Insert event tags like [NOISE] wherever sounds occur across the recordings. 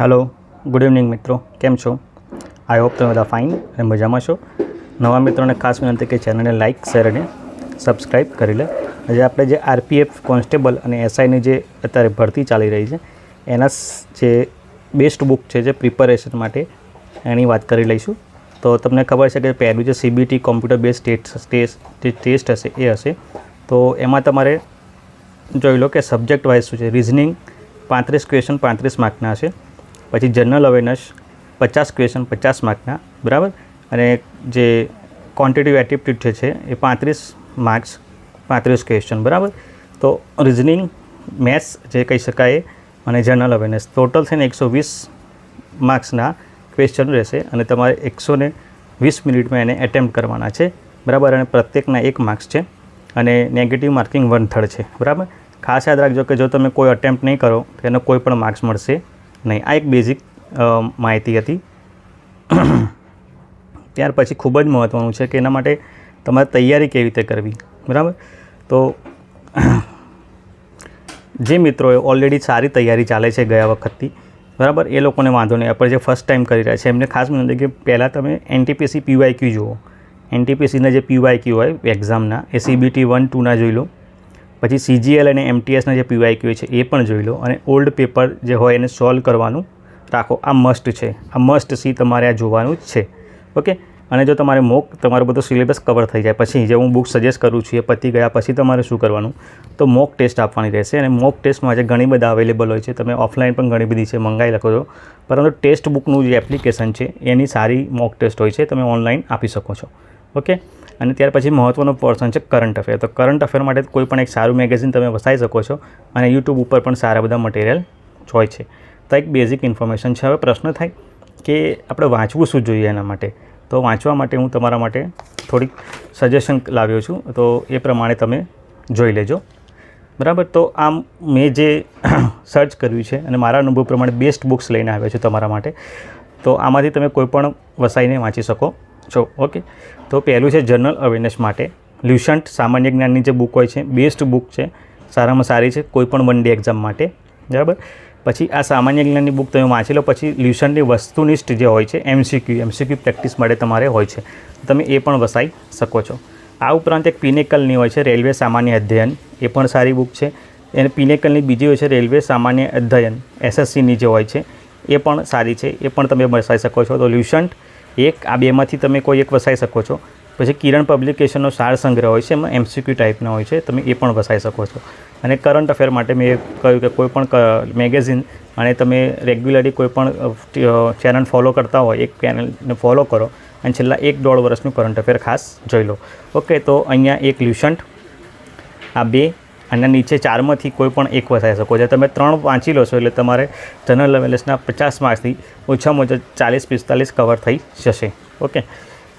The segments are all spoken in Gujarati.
હેલો ગુડ ઇવનિંગ મિત્રો. કેમ છો? આઈ હોપ તમે બધા ફાઇન અને મજામાં છો. નવા મિત્રોને ખાસ વિનંતી કે ચેનલને લાઇક શેર અને સબસ્ક્રાઈબ કરી લે. આજે આપણે જે આરપીએફ કોન્સ્ટેબલ અને એસઆઈની જે અત્યારે ભરતી ચાલી રહી છે, એના જે બેસ્ટ બુક છે જે પ્રિપરેશન માટે એની વાત કરી લઈશું. તો તમને ખબર છે કે પહેલું જે CBT computer base test test હશે, એ હશે. તો એમાં તમારે જોઈ લો કે સબ્જેક્ટ વાઇઝ શું છે? રિઝનિંગ પાંત્રીસ ક્વેશ્ચન પાંત્રીસ માર્કના હશે. પછી જનરલ અવેરનેસ પચાસ ક્વેશ્ચન પચાસ માર્કના બરાબર? અને જે ક્વોન્ટિટિવ એપ્ટિટ્યૂડ છે, એ પાંત્રીસ માર્ક્સ પાંત્રીસ ક્વેશ્ચન બરાબર? તો રિઝનિંગ મેથ્સ જે કહી શકાય, અને જનરલ અવેરનેસ ટોટલ છે ને એકસો વીસ માર્ક્સના ક્વેશ્ચન રહેશે, અને તમારે એકસો ને વીસ મિનિટમાં એને એટેમ્પ્ટ કરવાના છે, બરાબર? અને પ્રત્યેકના એક માર્ક્સ છે, અને નેગેટિવ માર્કિંગ વન થર્ડ છે, બરાબર? ખાસ યાદ રાખજો કે જો તમે કોઈ અટેમ્પ્ટ નહીં કરો, તો એનો કોઈ પણ માર્ક્સ મળશે. નહીં, આ એક બેઝિક માહિતી હતી. ત્યાર પછી ખૂબ જ મહત્ત્વનું છે કે એના માટે તમારે તૈયારી કેવી રીતે કરવી, બરાબર? તો જે મિત્રોએ ઓલરેડી સારી તૈયારી ચાલે છે ગયા વખતથી, બરાબર? એ લોકોને વાંધો નહીં, આપણે જે ફર્સ્ટ ટાઈમ કરી રહ્યા છે, એમને ખાસ મને કે પહેલાં તમે એનટીપીસી પીવાયક્યુ જુઓ. એનટીપીસીના જે પીવાયક્યુ હોય એક્ઝામના એ સીબીટી વન ટુના જોઈ લો. પછી સીજીએલ અને એમટીએસના જે પીવાયક્યુ છે, એ પણ જોઈ લો. અને ઓલ્ડ પેપર જે હોય એને સોલ્વ કરવાનું રાખો. આ મસ્ટ છે. આ મસ્ટ સી તમારે આ જોવાનું જ છે. ઓકે? અને જો તમારે મોક તમારો બધો સિલેબસ કવર થઈ જાય. પછી જે હું બુક સજેસ્ટ કરું છું, એ પતી ગયા પછી તમારે શું કરવાનું? તો મોક ટેસ્ટ આપવાની રહેશે. અને મોક ટેસ્ટમાં આજે ઘણી બધા અવેલેબલ હોય છે, તમે ઓફલાઈન પણ ઘણી બધી છે, મંગાવી લખો છો. પરંતુ ટેસ્ટ બુકનું જે એપ્લિકેશન છે, એની સારી મોક ટેસ્ટ હોય છે, તમે ઓનલાઈન આપી શકો છો. ઓકે? અને ત્યાર પછી મહત્ત્વનો પોર્શન છે કરંટ અફેર તો કરંટ અફેર માટે કોઈ પણ એક સારું મેગેઝિન તમે વસાવી શકો છો અને યુટ્યુબ ઉપર પણ સારા બધા મટીરિયલ હોય છે. તો એક બેઝિક ઇન્ફોર્મેશન છે. હવે પ્રશ્ન થાય કે આપણે વાંચવું શું જોઈએ એના માટે? તો વાંચવા માટે હું તમારા માટે થોડીક સજેશન લાવ્યો છું. તો એ પ્રમાણે તમે જોઈ લેજો. બરાબર? તો આમ મેં જે [COUGHS] સર્ચ કર્યું છે અને મારા અનુભવ પ્રમાણે બેસ્ટ બુક્સ લઈને આવ્યો છું તમારા માટે. તો આમાંથી તમે કોઈ પણ વસાઈને વાંચી શકો. છો ઓકે તો પહેલું છે જનરલ અવેરનેસ માટે. લ્યુશન્ટ સામાન્ય જ્ઞાનની જે બુક હોય છે, બેસ્ટ બુક છે, સારામાં સારી છે, કોઈ પણ વન ડે એક્ઝામ માટે. બરાબર? પછી આ સામાન્ય જ્ઞાનની બુક તમે વાંચી લો, પછી લ્યુશનની વસ્તુનિષ્ઠ જે હોય છે, એમસીક્યુ એમસીક્યુ પ્રેક્ટિસ માટે તમારે હોય છે. તમે એ પણ વસાઈ શકો છો. આ ઉપરાંત એક પિનેકલની હોય છે, રેલવે સામાન્ય અધ્યયન. એ પણ સારી બુક છે. એને પિનેકલની બીજી હોય છે, રેલવે સામાન્ય અધ્યયન, એસએસસીની જે હોય છે, એ પણ સારી છે. એ પણ તમે વસાઈ શકો છો. તો લ્યુશન્ટ એક, આ બેમાંથી તમે કોઈ એક વસાઈ શકો છો. પછી કિરણ પબ્લિકેશનનો સાર સંગ્રહ હોય છે, એમાં એમસીક્યુ ટાઈપના હોય છે, તમે એ પણ વસાઈ શકો છો. અને કરંટ અફેર માટે મેં કહ્યું કે કોઈ પણ મેગેઝિન અને તમે રેગ્યુલરલી કોઈ પણ ચેનલ ફોલો કરતા હોય, એક ચેનલને ફોલો કરો અને છેલ્લા એક દોઢ વર્ષનું કરંટ અફેર ખાસ જોઈ લો. ઓકે તો અહીંયા એક લ્યુશન્ટ આ બે અને નીચે ચારમાંથી કોઈ પણ એક વસાઈ શકો. છો તમે ત્રણ વાંચી લો છો, એટલે તમારે જનરલ અવેરનેસના પચાસ માર્ક્સથી ઓછામાં ઓછા ચાલીસ, પિસ્તાલીસ કવર થઈ જશે. ઓકે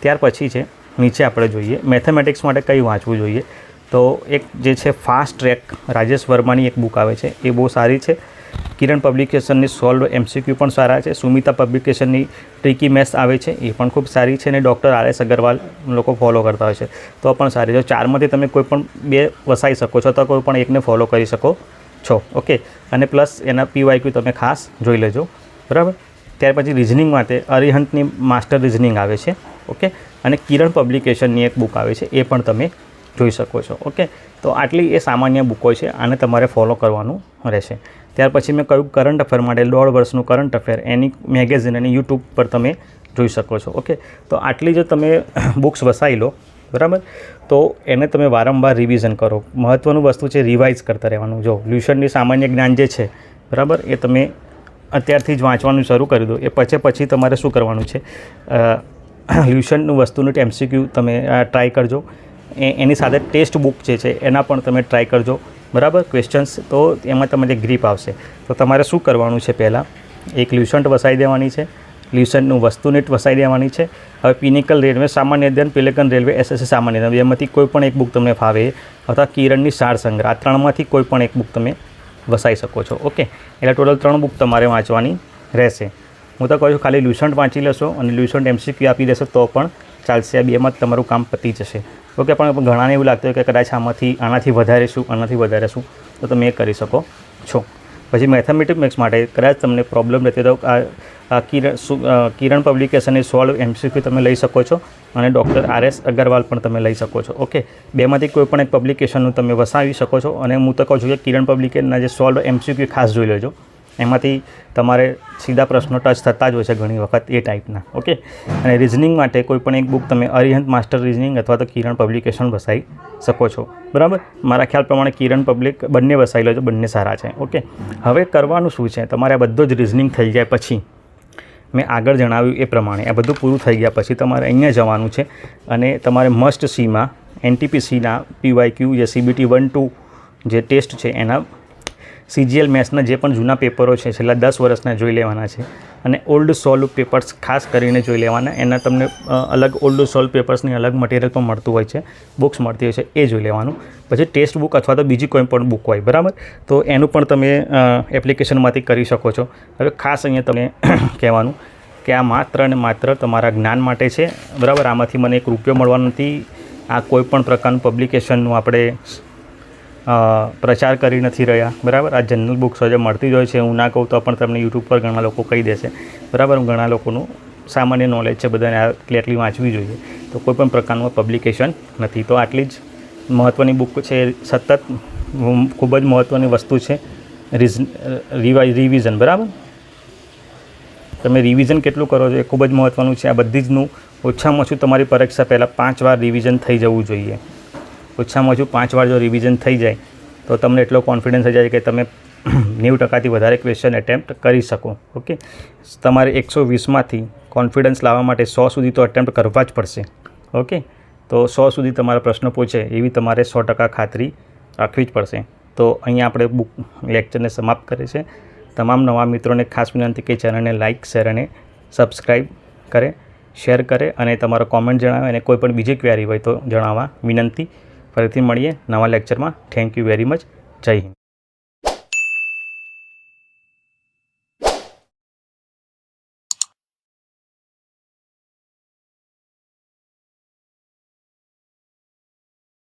ત્યાર પછી છે, નીચે આપણે જોઈએ મેથેમેટિક્સ માટે કયું વાંચવું જોઈએ? તો એક જે છે ફાસ્ટ ટ્રેક રાજેશ વર્માની એક બુક આવે છે. એ બહુ સારી છે. કિરણ પબ્લિકેશનની સોલ્વ એમસીક્યુ પણ સારા છે. સુમિતા પબ્લિકેશનની ટ્રીકી મેથ્સ આવે છે. એ પણ ખૂબ સારી છે અને ડૉક્ટર આર એસ અગરવાલ લોકો ફોલો કરતા હોય છે. તો પણ સારી છે. ચારમાંથી તમે કોઈ પણ બે વસાઈ શકો છો તો કોઈ પણ એકને ફોલો કરી શકો છો. ઓકે? અને પ્લસ એના પીવાયક્યુ તમે ખાસ જોઈ લેજો. બરાબર? ત્યાર પછી રિઝનિંગ માટે અરિહંતની માસ્ટર રિઝનિંગ આવે છે. ઓકે? અને કિરણ પબ્લિકેશનની એક બુક આવે છે. એ પણ તમે જોઈ શકો છો. ઓકે તો આટલી એ સામાન્ય બુકો છે. આને તમારે ફોલો કરવાનું રહેશે. ત્યાર પછી મેં કહ્યું કરંટ અફેર માટે દોઢ વર્ષનું કરંટ અફેર એની મેગેઝિન અને યુટ્યુબ પર તમે જોઈ શકો છો. ઓકે તો આટલી જો તમે [COUGHS] બુક્સ વસાવી લો, બરાબર? તો એને તમે વારંવાર રિવિઝન કરો. મહત્ત્વનું વસ્તુ છે રિવાઇઝ કરતા રહેવાનું. જો લ્યુશનની સામાન્ય જ્ઞાન જે છે, બરાબર? એ તમે અત્યારથી જ વાંચવાનું શરૂ કરી દો. એ પછી પછી તમારે શું કરવાનું છે? [COUGHS] લ્યુશનનું વસ્તુનું એમસીક્યુ તમે ટ્રાય કરજો. એની સાથે ટેસ્ટ બુક જે છે એના પણ તમે ટ્રાય કરજો. બરાબર? ક્વેશ્ચન્સ તો એમાં તમને ગ્રીપ આવશે. તો તમારે શું કરવાનું છે પહેલાં? એક લ્યુસન્ટ વસાવી દેવાની છે. લ્યુસન્ટનું વસ્તુનેટ વસાવી દેવાની છે. હવે પિનિકલ રેલવે, સામાન્ય અધ્યયન, પિલેકન રેલવે એસએસસી સામાન્ય અધ્યયન. એમાંથી કોઈ પણ એક બુક તમને ફાવે, અથવા કિરણની સાર સંગ્રહ. આ ત્રણમાંથી કોઈ પણ એક બુક તમે વસાઈ શકો છો. ઓકે? એટલે ટોટલ ત્રણ બુક તમારે વાંચવાની રહેશે. હું તો કહું છું, ખાલી લ્યુસન્ટ વાંચી લેશો અને લ્યુસન્ટ એમસીક્યુ આપી દેશો તો પણ ચાલશે. આ બેમાં જ તમારું કામ પતી જશે. ઓકે પણ ઘણાને એવું લાગતું હોય કે કદાચ આમાંથી, આનાથી વધારે શું, આનાથી વધારે શું, તો તમે એ કરી શકો છો. પછી મેથેમેટિક્સ માટે કદાચ તમને પ્રોબ્લેમ રહેતી તો આ કિરણ કિરણ પબ્લિકેશનની સોલ્વ એમસીક્યુ તમે લઈ શકો છો અને ડૉક્ટર આર એસ અગરવાલ પણ તમે લઈ શકો છો. ઓકે બેમાંથી કોઈ પણ એક પબ્લિકેશનનું તમે વસાવી શકો છો અને હું તો કહું છું કે કિરણ પબ્લિકેશનના જે સોલ્વ એમસીક્યુ ખાસ જોઈ લેજો. એમાંથી તમારે સીધા પ્રશ્નો ટચ થતા જ હોય છે ઘણી વખત એ ટાઈપના ઓકે અને રિઝનિંગ માટે કોઈ પણ એક બુક તમે અરિહંત માસ્ટર રિઝનિંગ અથવા તો કિરણ પબ્લિકેશન વસાવી શકો છો, બરાબર? મારા ખ્યાલ પ્રમાણે કિરણ પબ્લિક બંને વસાવી લો છો, બંને સારા છે ઓકે હવે કરવાનું શું છે? તમારે આ બધો જ રિઝનિંગ થઈ જાય પછી. મેં આગળ જણાવ્યું એ પ્રમાણે. આ બધું પૂરું થઈ ગયા પછી તમારે અહીંયા જવાનું છે અને તમારે મસ્ટ સીમાં એનટીપીસીના પીવાય ક્યુ જે સીબીટી વન ટુ જે ટેસ્ટ છે એના સીજીએલ મેથ્સના જે પણ જૂના પેપરો છે, છેલ્લા દસ વર્ષના જોઈ લેવાના છે. અને ઓલ્ડ સોલ્વ પેપર્સ ખાસ કરીને જોઈ લેવાના. એના તમને અલગ ઓલ્ડ સોલ્વ પેપર્સની અલગ મટીરિયલ પણ મળતું હોય છે. બુક્સ મળતી હોય છે, એ જોઈ લેવાનું. પછી ટેક્સ્ટ બુક અથવા તો બીજી કોઈ પણ બુક હોય, બરાબર? તો એનું પણ તમે એપ્લિકેશનમાંથી કરી શકો છો. હવે ખાસ અહીંયા તમને [COUGHS] કહેવાનું કે આ માત્ર અને માત્ર તમારા જ્ઞાન માટે છે. બરાબર? આમાંથી મને એક રૂપિયો મળવાનો નથી. આ કોઈ પણ પ્રકારનું પબ્લિકેશનનું આપણે પ્રચાર કરી નથી રહ્યા. બરાબર? આ જનરલ બુક્સ જે મળતી જ હોય છે. હું ના કહું તો પણ તમને યુટ્યુબ પર ઘણા લોકો કહી દેશે. બરાબર? હું ઘણા લોકોનું સામાન્ય નોલેજ છે બધાને આ ક્લિયરલી વાંચવી જોઈએ. તો કોઈ પણ પ્રકારનું પબ્લિકેશન નથી. તો આટલી જ મહત્ત્વની બુક છે. સતત ખૂબ જ મહત્ત્વની વસ્તુ છે. રિવાઈ રિવિઝન બરાબર? તમે રિવિઝન કેટલું કરો છો એ ખૂબ જ મહત્ત્વનું છે. આ બધી જનું ઓછામાં ઓછું તમારી પરીક્ષા પહેલાં પાંચ વાર રિવિઝન થઈ જવું જોઈએ. ઓછામાં ઓછું પાંચ વાર જો રિવિઝન થઈ જાય, તો તમને એટલો કોન્ફિડન્સ થઈ જાય કે તમે [CLEARS THROAT] નેવું ટકાથી વધારે ક્વેશ્ચન એટેમ્પ્ટ કરી શકો ઓકે તમારે એકસો વીસમાંથી કોન્ફિડન્સ લાવવા માટે સો સુધી તો એટેમ્પ્ટ કરવા જ પડશે ઓકે તો સો સુધી તમારા પ્રશ્નો પૂછે, એવી તમારે સો ટકા ખાતરી રાખવી જ પડશે. તો અહીંયા આપણે બુક લેક્ચરને સમાપ્ત કરે છે તમામ નવા મિત્રોને ખાસ વિનંતી કે ચેનલને લાઇક શેર અને સબસ્ક્રાઈબ કરે શેર કરે અને તમારો કોમેન્ટ જણાવે અને કોઈ પણ બીજી ક્વેરી હોય તો જણાવવા વિનંતી. ફરીથી મળીએ નવા લેક્ચરમાં. થેન્ક યુ વેરી મચ જય હિન્દ.